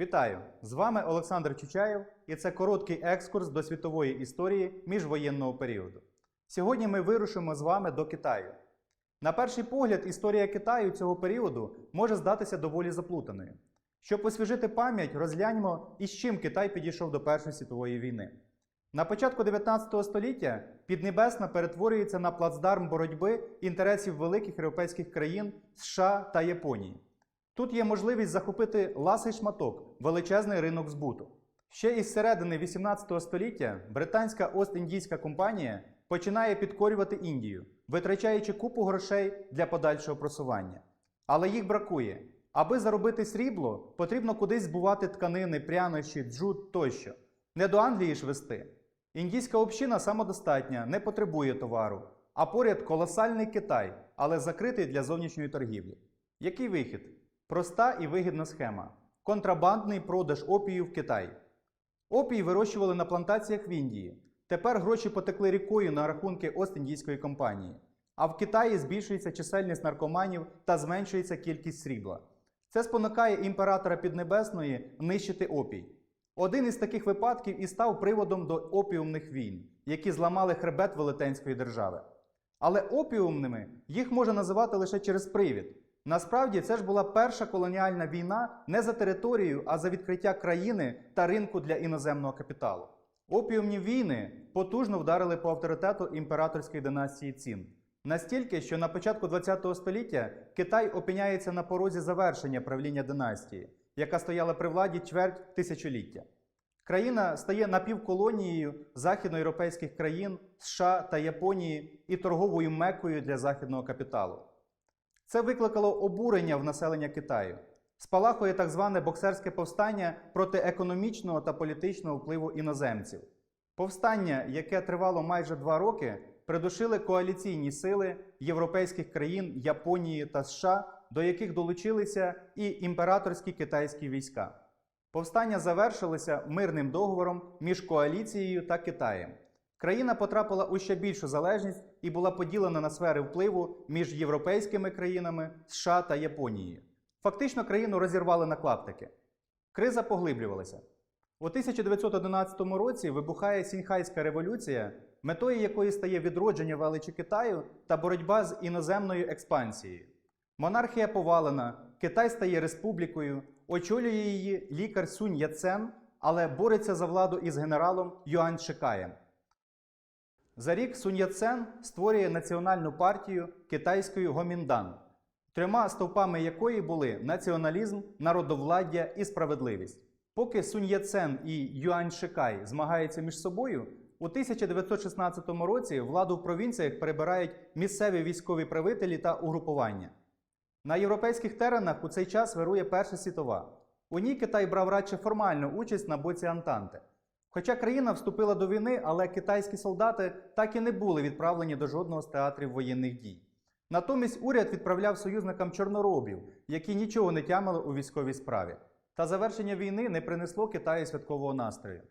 Вітаю! З вами Олександр Чучаєв і це короткий екскурс до світової історії міжвоєнного періоду. Сьогодні ми вирушимо з вами до Китаю. На перший погляд, історія Китаю цього періоду може здатися доволі заплутаною. Щоб освіжити пам'ять, розгляньмо, із чим Китай підійшов до Першої світової війни. На початку 19 століття Піднебесна перетворюється на плацдарм боротьби інтересів великих європейських країн США та Японії. Тут є можливість захопити ласий шматок, величезний ринок збуту. Ще із середини 18 століття британська Ост-Індійська компанія починає підкорювати Індію, витрачаючи купу грошей для подальшого просування. Але їх бракує. Аби заробити срібло, потрібно кудись збувати тканини, прянощі, джут тощо. Не до Англії ж вести. Індійська община самодостатня, не потребує товару, а поряд колосальний Китай, але закритий для зовнішньої торгівлі. Який вихід? Проста і вигідна схема. Контрабандний продаж опію в Китай. Опій вирощували на плантаціях в Індії. Тепер гроші потекли рікою на рахунки Ост-Індійської компанії. А в Китаї збільшується чисельність наркоманів та зменшується кількість срібла. Це спонукає імператора Піднебесної нищити опій. Один із таких випадків і став приводом до опіумних війн, які зламали хребет Велетенської держави. Але опіумними їх можна називати лише через привід. Насправді це ж була перша колоніальна війна не за територію, а за відкриття країни та ринку для іноземного капіталу. Опіумні війни потужно вдарили по авторитету імператорської династії Цін. Настільки, що на початку ХХ століття Китай опиняється на порозі завершення правління династії, яка стояла при владі чверть тисячоліття. Країна стає напівколонією західноєвропейських країн, США та Японії і торговою мекою для західного капіталу. Це викликало обурення в населення Китаю. Спалахує так зване боксерське повстання проти економічного та політичного впливу іноземців. Повстання, яке тривало майже два роки, придушили коаліційні сили європейських країн Японії та США, до яких долучилися і імператорські китайські війська. Повстання завершилося мирним договором між коаліцією та Китаєм. Країна потрапила у ще більшу залежність і була поділена на сфери впливу між європейськими країнами, США та Японією. Фактично країну розірвали на клаптики. Криза поглиблювалася. У 1911 році вибухає Сіньхайська революція, метою якої стає відродження величі Китаю та боротьба з іноземною експансією. Монархія повалена, Китай стає республікою, очолює її лікар Сунь Яцен, але бореться за владу із генералом Юань Шикаєм. За рік Сунь Яцен створює національну партію китайської Гоміндан, трьома стовпами якої були націоналізм, народовладдя і справедливість. Поки Сунь Яцен і Юань Шикай змагаються між собою, у 1916 році владу в провінціях перебирають місцеві військові правителі та угрупування. На європейських теренах у цей час вирує Перша світова. У ній Китай брав радше формальну участь на боці Антанти. Хоча країна вступила до війни, але китайські солдати так і не були відправлені до жодного з театрів воєнних дій. Натомість уряд відправляв союзникам чорноробів, які нічого не тямили у військовій справі. Та завершення війни не принесло Китаю святкового настрою.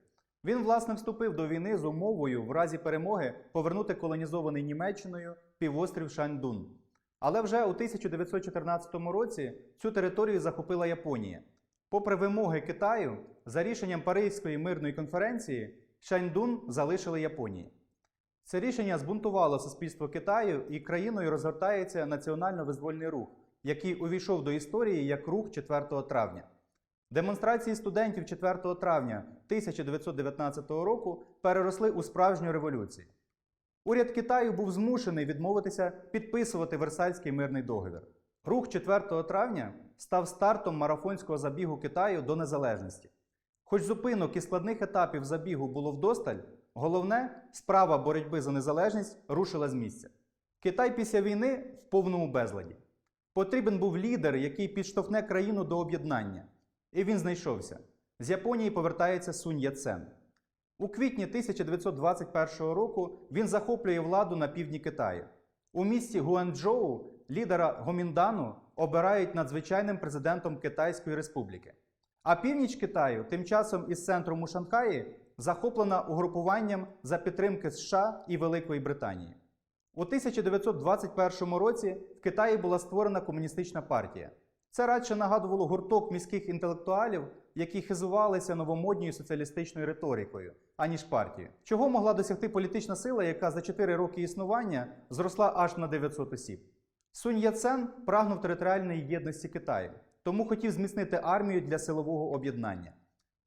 Він, власне, вступив до війни з умовою в разі перемоги повернути колонізований Німеччиною півострів Шаньдун. Але вже у 1914 році цю територію захопила Японія. Попри вимоги Китаю, за рішенням Паризької мирної конференції Шаньдун залишили Японії. Це рішення збунтувало суспільство Китаю і країною розгортається національно-визвольний рух, який увійшов до історії як рух 4 травня. Демонстрації студентів 4 травня 1919 року переросли у справжню революцію. Уряд Китаю був змушений відмовитися підписувати Версальський мирний договір. Рух 4 травня став стартом марафонського забігу Китаю до незалежності. Хоч зупинок і складних етапів забігу було вдосталь, головне справа боротьби за незалежність рушила з місця. Китай після війни в повному безладі. Потрібен був лідер, який підштовхне країну до об'єднання. І він знайшовся. З Японії повертається Сунь Яцен. У квітні 1921 року він захоплює владу на півдні Китаю. У місті Гуанчжоу лідера Гоміндану обирають надзвичайним президентом Китайської Республіки. А північ Китаю тим часом із центром у Шанхаї захоплена угрупуванням за підтримки США і Великої Британії. У 1921 році в Китаї була створена комуністична партія. Це радше нагадувало гурток міських інтелектуалів, які хизувалися новомодньою соціалістичною риторикою, аніж партією. Чого могла досягти політична сила, яка за 4 роки існування зросла аж на 900 осіб? Сунь Яцен прагнув територіальної єдності Китаю, тому хотів зміцнити армію для силового об'єднання.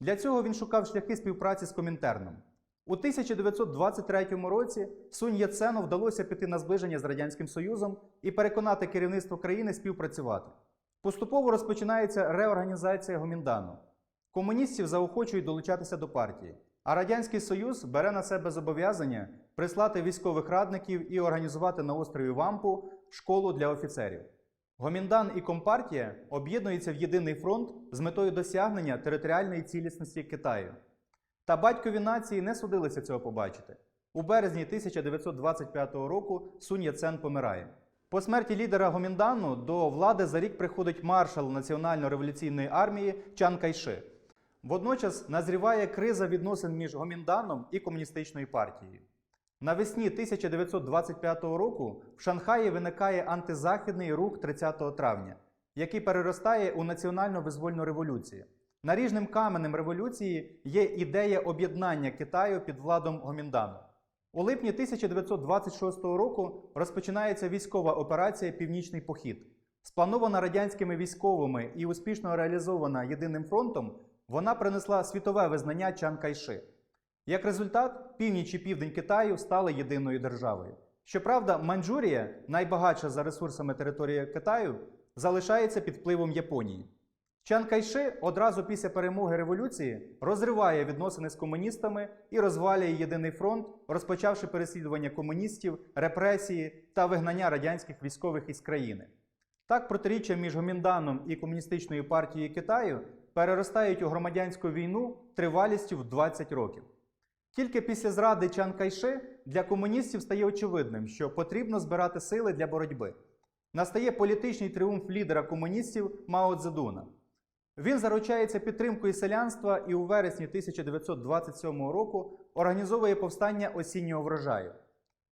Для цього він шукав шляхи співпраці з Комінтерном. У 1923 році Сунь Яцену вдалося піти на зближення з Радянським Союзом і переконати керівництво країни співпрацювати. Поступово розпочинається реорганізація Гоміндану. Комуністів заохочують долучатися до партії, а Радянський Союз бере на себе зобов'язання прислати військових радників і організувати на острові Вампу школу для офіцерів. Гоміндан і Компартія об'єднуються в єдиний фронт з метою досягнення територіальної цілісності Китаю. Та батькові нації не судилися цього побачити. У березні 1925 року Сунь Яцен помирає. По смерті лідера Гоміндану до влади за рік приходить маршал Національно-революційної армії Чан Кайши. Водночас назріває криза відносин між Гомінданом і комуністичною партією. Навесні 1925 року в Шанхаї виникає антизахідний рух 30 травня, який переростає у національно-визвольну революцію. Наріжним каменем революції є ідея об'єднання Китаю під владом Гоміндану. У липні 1926 року розпочинається військова операція Північний похід. Спланована радянськими військовими і успішно реалізована єдиним фронтом, вона принесла світове визнання Чан Кайши. Як результат, північ і південь Китаю стали єдиною державою. Щоправда, Маньчжурія, найбагатша за ресурсами територія Китаю, залишається під впливом Японії. Чан Кайши одразу після перемоги революції розриває відносини з комуністами і розвалює єдиний фронт, розпочавши переслідування комуністів, репресії та вигнання радянських військових із країни. Так, протиріччя між Гомінданом і комуністичною партією Китаю переростають у громадянську війну тривалістю в 20 років. Тільки після зради Чан Кайши для комуністів стає очевидним, що потрібно збирати сили для боротьби. Настає політичний тріумф лідера комуністів Мао Цзедуна. Він заручається підтримкою селянства і у вересні 1927 року організовує повстання осіннього врожаю.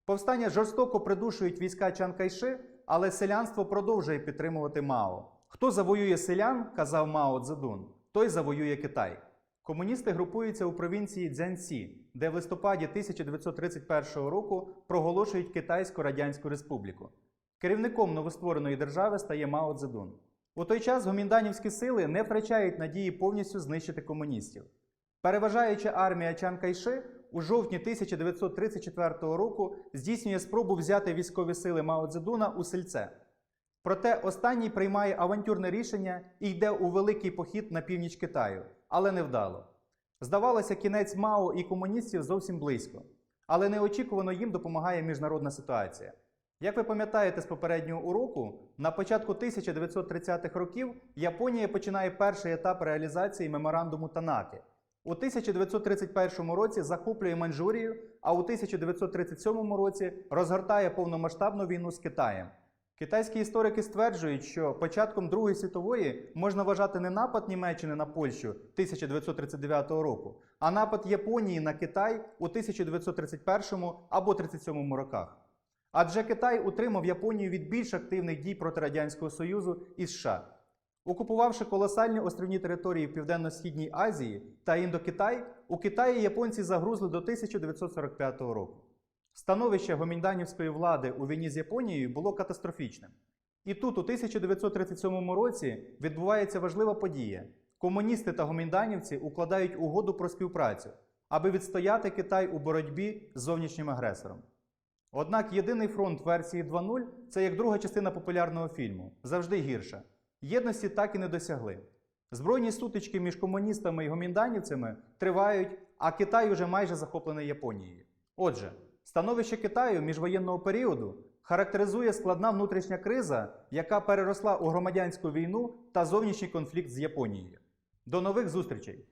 Повстання жорстоко придушують війська Чан Кайши, але селянство продовжує підтримувати Мао. Хто завоює селян, казав Мао Цзедун, той завоює Китай. Комуністи групуються у провінції Цзянсі, де в листопаді 1931 року проголошують Китайську Радянську Республіку. Керівником новоствореної держави стає Мао Цзедун. У той час гомінданівські сили не втрачають надії повністю знищити комуністів. Переважаюча армія Чан Кайши у жовтні 1934 року здійснює спробу взяти військові сили Мао Цзедуна у сельце. Проте останній приймає авантюрне рішення і йде у великий похід на північ Китаю, але невдало. Здавалося, кінець Мао і комуністів зовсім близько, але неочікувано їм допомагає міжнародна ситуація. Як ви пам'ятаєте з попереднього уроку, на початку 1930-х років Японія починає перший етап реалізації меморандуму Танаки. У 1931 році захоплює Маньчжурію, а у 1937 році розгортає повномасштабну війну з Китаєм. Китайські історики стверджують, що початком Другої світової можна вважати не напад Німеччини на Польщу 1939 року, а напад Японії на Китай у 1931 або 1937 роках. Адже Китай утримав Японію від більш активних дій проти Радянського Союзу і США. Окупувавши колосальні острівні території в Південно-Східній Азії та Індокитай, у Китаї японці загрузли до 1945 року. Становище гомінданівської влади у війні з Японією було катастрофічним. І тут, у 1937 році, відбувається важлива подія. Комуністи та гомінданівці укладають угоду про співпрацю, аби відстояти Китай у боротьбі з зовнішнім агресором. Однак єдиний фронт версії 2.0 це як друга частина популярного фільму, завжди гірша. Єдності так і не досягли. Збройні сутички між комуністами і гомінданівцями тривають, а Китай уже майже захоплений Японією. Отже, становище Китаю міжвоєнного періоду характеризує складна внутрішня криза, яка переросла у громадянську війну та зовнішній конфлікт з Японією. До нових зустрічей!